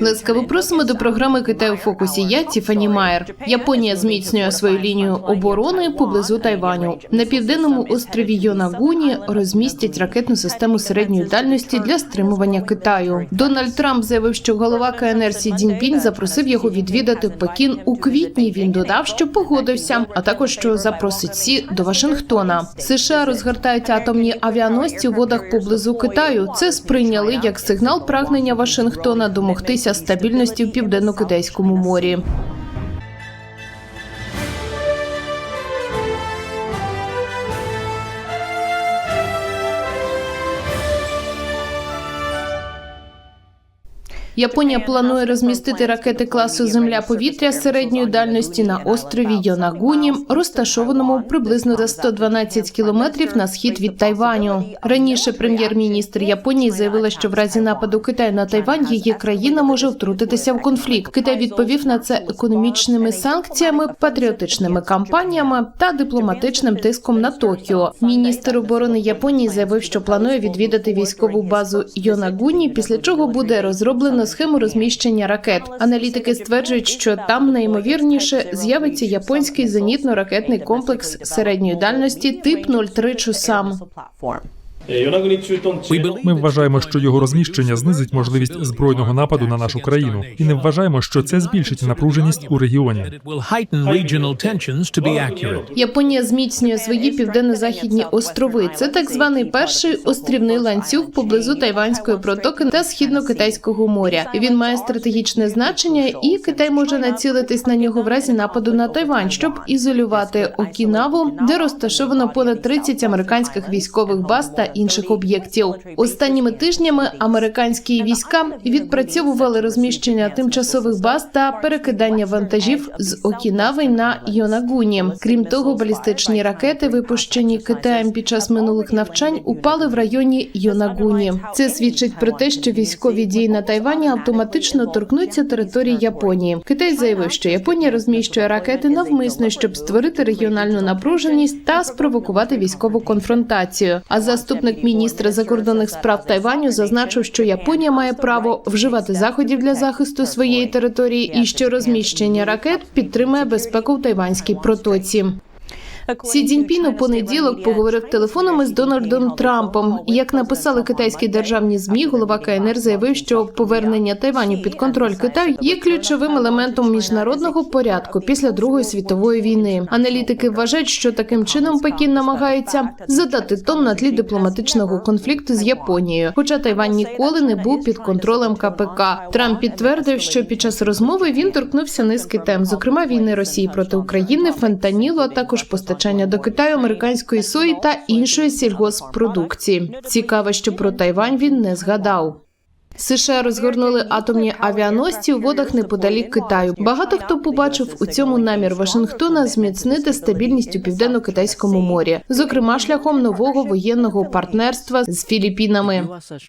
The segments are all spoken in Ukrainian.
Ласкаво просимо до програми Китай у фокусі. Я Тіфані Майер. Японія зміцнює свою лінію оборони поблизу Тайваню. На південному острові Йонагуні розмістять ракетну систему середньої дальності для стримування Китаю. Дональд Трамп заявив, що голова КНР Сі Цзіньпінь запросив його відвідати Пекін у квітні. Він додав, що погодився, а також що запросить Сі до Вашингтона. США розгортають атомні авіаносці у водах поблизу Китаю. Це сприйняли як сигнал прагнення Вашингтона домогтися стабільності в південно-китайському морі. Японія планує розмістити ракети класу Земля-повітря середньої дальності на острові Йонагуні, розташованому приблизно за 112 кілометрів на схід від Тайваню. Раніше прем'єр-міністр Японії заявила, що в разі нападу Китаю на Тайвань її країна може втрутитися в конфлікт. Китай відповів на це економічними санкціями, патріотичними кампаніями та дипломатичним тиском на Токіо. Міністр оборони Японії заявив, що планує відвідати військову базу Йонагуні, після чого буде розроблено схему розміщення ракет. Аналітики стверджують, що там найімовірніше з'явиться японський зенітно-ракетний комплекс середньої дальності тип 03 Чусам. Ми вважаємо, що його розміщення знизить можливість збройного нападу на нашу країну, і не вважаємо, що це збільшить напруженість у регіоні. Японія зміцнює свої південно-західні острови. Це так званий перший острівний ланцюг поблизу Тайванської протоки та східно-китайського моря. Він має стратегічне значення, і Китай може націлитись на нього в разі нападу на Тайвань, щоб ізолювати Окінаву, де розташовано понад 30 американських військових баз та інших об'єктів. Останніми тижнями американські війська відпрацьовували розміщення тимчасових баз та перекидання вантажів з Окінави на Йонагуні. Крім того, балістичні ракети, випущені Китаєм під час минулих навчань, упали в районі Йонагуні. Це свідчить про те, що військові дії на Тайвані автоматично торкнуться території Японії. Китай заявив, що Японія розміщує ракети навмисно, щоб створити регіональну напруженість та спровокувати військову конфронтацію. А заступник міністра закордонних справ Тайваню зазначив, що Японія має право вживати заходів для захисту своєї території і що розміщення ракет підтримує безпеку в тайванській протоці. Сі Цзіньпін у понеділок поговорив телефоном із Дональдом Трампом. Як написали китайські державні змі, голова КНР заявив, що повернення Тайваню під контроль Китаю є ключовим елементом міжнародного порядку після Другої світової війни. Аналітики вважають, що таким чином Пекін намагається задати тон на тлі дипломатичного конфлікту з Японією. Хоча Тайвань ніколи не був під контролем КПК. Трамп підтвердив, що під час розмови він торкнувся низки тем, зокрема війни Росії проти України, фентанілу, а також постачання до Китаю американської сої та іншої сільгосппродукції. Цікаво, що про Тайвань він не згадав. США розгорнули атомні авіаносці у водах неподалік Китаю. Багато хто побачив у цьому намір Вашингтона зміцнити стабільність у південно-китайському морі, зокрема шляхом нового воєнного партнерства з Філіппінами.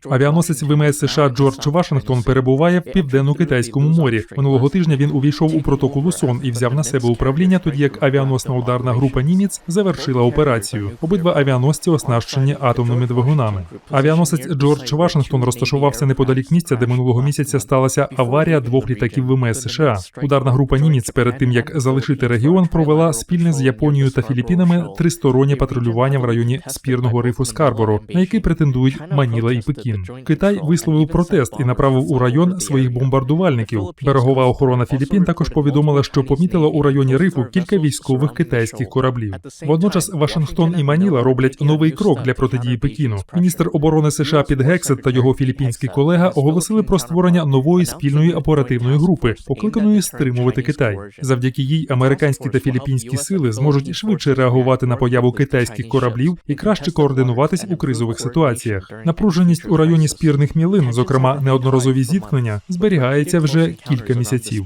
Авіаносець ВМС США Джордж Вашингтон перебуває в південно-китайському морі. Минулого тижня він увійшов у протоку Лусон і взяв на себе управління, тоді як авіаносна ударна група Німець завершила операцію. Обидва авіаносці оснащені атомними двигунами. Авіаносець Джордж Вашингтон розташувався неподалік місця, де минулого місяця сталася аварія двох літаків ВМС США. Ударна група Німець перед тим як залишити регіон, провела спільне з Японією та Філіппінами тристороннє патрулювання в районі спірного рифу Скарборо, на який претендують Маніла і Пекін. Китай висловив протест і направив у район своїх бомбардувальників. Берегова охорона Філіппін також повідомила, що помітила у районі рифу кілька військових китайських кораблів. Водночас Вашингтон і Маніла роблять новий крок для протидії Пекіну. Міністр оборони США Піт Гексет та його філіппінський колега оголосили про створення нової спільної оперативної групи, покликаної стримувати Китай. Завдяки їй американські та філіппінські сили зможуть швидше реагувати на появу китайських кораблів і краще координуватись у кризових ситуаціях. Напруженість у районі спірних мілин, зокрема неодноразові зіткнення, зберігається вже кілька місяців.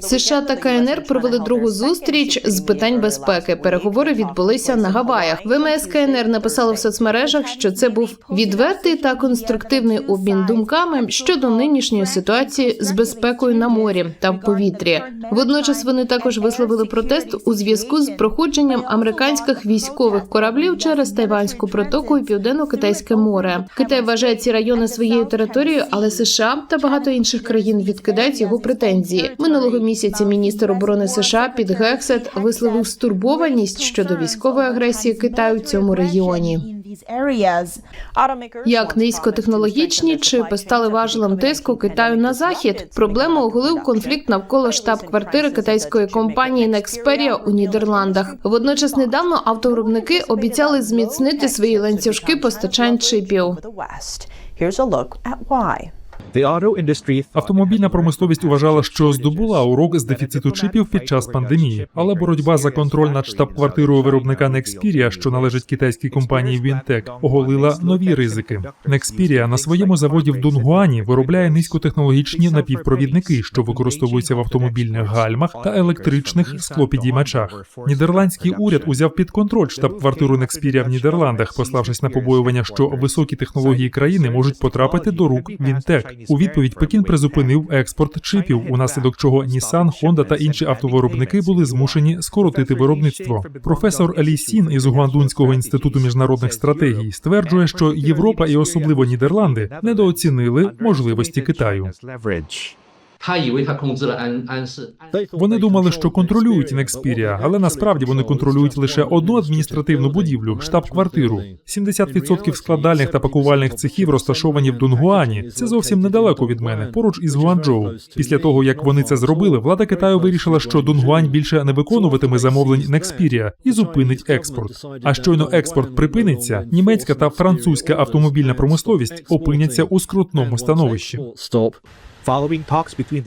США та КНР провели другу зустріч з питань безпеки. Переговори відбулися на Гаваях. ВМС КНР написало в соцмережах, що це був відвертий та конструктивний обмін думками щодо нинішньої ситуації з безпекою на морі та в повітрі. Водночас вони також висловили протест у зв'язку з проходженням американських військових кораблів через Тайванську протоку і Південно-Китайське море. Китай вважає ці райони своєю територією, але США та багато інших країн відкидають його претензії. Минулого місяця міністр оборони США Піт Гексет висловив стурбованість щодо військової агресії Китаю в цьому регіоні. Як низькотехнологічні чипи стали важелем тиску Китаю на захід. Проблему оголив конфлікт навколо штаб-квартири китайської компанії Nexperia у Нідерландах. Водночас недавно автовиробники обіцяли зміцнити свої ланцюжки постачань чипів. Автомобільна промисловість вважала, що здобула урок з дефіциту чипів під час пандемії, але боротьба за контроль над штаб-квартирою виробника Nexperia, що належить китайській компанії Wintec, оголила нові ризики. Nexperia на своєму заводі в Дунгуані виробляє низькотехнологічні напівпровідники, що використовуються в автомобільних гальмах та електричних склопідіймачах. Нідерландський уряд узяв під контроль штаб-квартиру Nexperia в Нідерландах, пославшись на побоювання, що високі технології країни можуть потрапити до рук Wintec. У відповідь Пекін призупинив експорт чипів, унаслідок чого Nissan, Honda та інші автовиробники були змушені скоротити виробництво. Професор Лі Сін із Гуандунського інституту міжнародних стратегій стверджує, що Європа і особливо Нідерланди недооцінили можливості Китаю. Вони думали, що контролюють Nexperia, але насправді вони контролюють лише одну адміністративну будівлю штаб-квартиру. 70% складальних та пакувальних цехів розташовані в Дунгуані. Це зовсім недалеко від мене, поруч із Гуанчжоу. Після того як вони це зробили, влада Китаю вирішила, що Дунгуань більше не виконуватиме замовлень Nexperia і зупинить експорт. А щойно експорт припиниться, німецька та французька автомобільна промисловість опиняться у скрутному становищі. Стоп.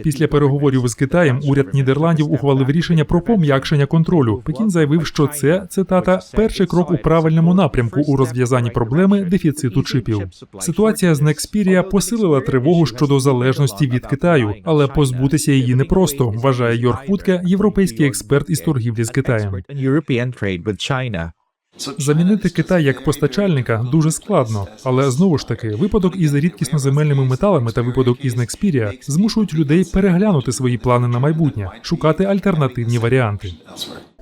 Після переговорів з Китаєм уряд Нідерландів ухвалив рішення про пом'якшення контролю. Пекін заявив, що це цитата перший крок у правильному напрямку у розв'язанні проблеми дефіциту чипів. Ситуація з Nexperia посилила тривогу щодо залежності від Китаю, але позбутися її непросто, вважає Йорг Футке, європейський експерт із торгівлі з Китаєм. Замінити Китай як постачальника дуже складно, але знову ж таки, випадок із рідкісноземельними металами та випадок із Nexperia змушують людей переглянути свої плани на майбутнє, шукати альтернативні варіанти.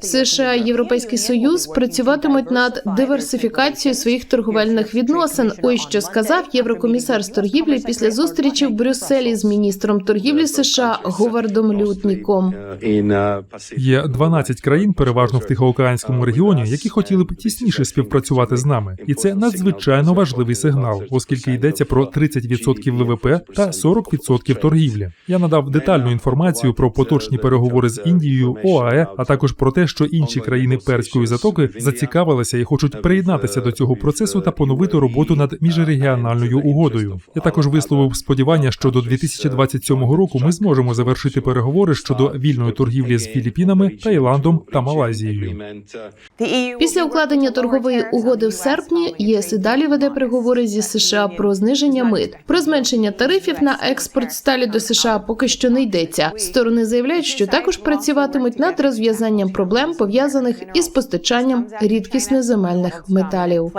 США і Європейський Союз працюватимуть над диверсифікацією своїх торговельних відносин. Ось що сказав єврокомісар з торгівлі після зустрічі в Брюсселі з міністром торгівлі США Говардом Лютніком. Є 12 країн, переважно в Тихоокеанському регіоні, які хотіли б тісніше співпрацювати з нами, і це надзвичайно важливий сигнал, оскільки йдеться про 30% ВВП та 40% торгівлі. Я надав детальну інформацію про поточні переговори з Індією, ОАЕ, а також про те, що інші країни перської затоки зацікавилися і хочуть приєднатися до цього процесу та поновити роботу над міжрегіональною угодою. Я також висловив сподівання, що до 2027 року ми зможемо завершити переговори щодо вільної торгівлі з Філіппінами, Таїландом та Малайзією. Після укладення торгової угоди в серпні ЄС і далі веде переговори зі США про зниження мит. Про зменшення тарифів на експорт сталі до США поки що не йдеться. Сторони заявляють, що також працюватимуть над розв'язанням проблем пов'язаних із постачанням рідкісноземельних металів.